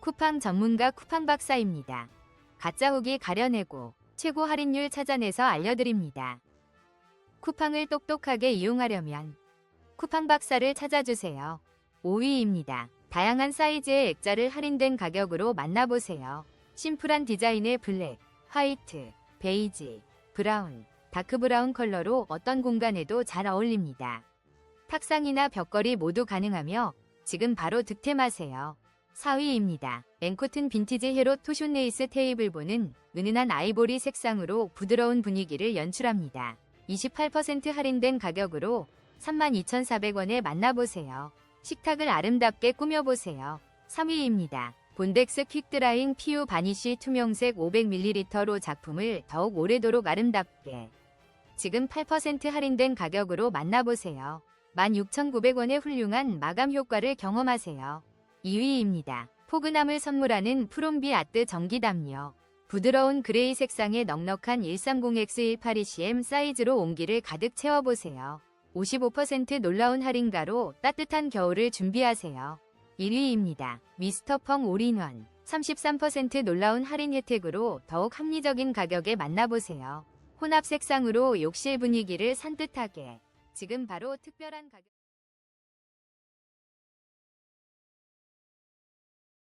쿠팡 전문가 쿠팡 박사입니다. 가짜 후기 가려내고 최고 할인율 찾아내서 알려드립니다. 쿠팡을 똑똑하게 이용하려면 쿠팡 박사를 찾아주세요. 5위입니다. 다양한 사이즈의 액자를 할인된 가격으로 만나보세요. 심플한 디자인의 블랙, 화이트, 베이지, 브라운, 다크 브라운 컬러로 어떤 공간에도 잘 어울립니다. 탁상이나 벽걸이 모두 가능하며 지금 바로 득템하세요. 4위입니다. 앵코튼 빈티지 헤로 토션 레이스 테이블보는 은은한 아이보리 색상으로 부드러운 분위기를 연출합니다. 28% 할인된 가격으로 32,400원에 만나보세요. 식탁을 아름답게 꾸며보세요. 3위입니다. 본덱스 퀵드라잉 피우 바니쉬 투명색 500ml로 작품을 더욱 오래도록 아름답게 지금 8% 할인된 가격으로 만나보세요. 16,900원의 훌륭한 마감 효과를 경험하세요. 2위입니다. 포근함을 선물하는 프롬비 아트 전기담요. 부드러운 그레이 색상의 넉넉한 130X182cm 사이즈로 온기를 가득 채워보세요. 55% 놀라운 할인가로 따뜻한 겨울을 준비하세요. 1위입니다. 미스터 펑 올인원. 33% 놀라운 할인 혜택으로 더욱 합리적인 가격에 만나보세요. 혼합 색상으로 욕실 분위기를 산뜻하게. 지금 바로 특별한 가격.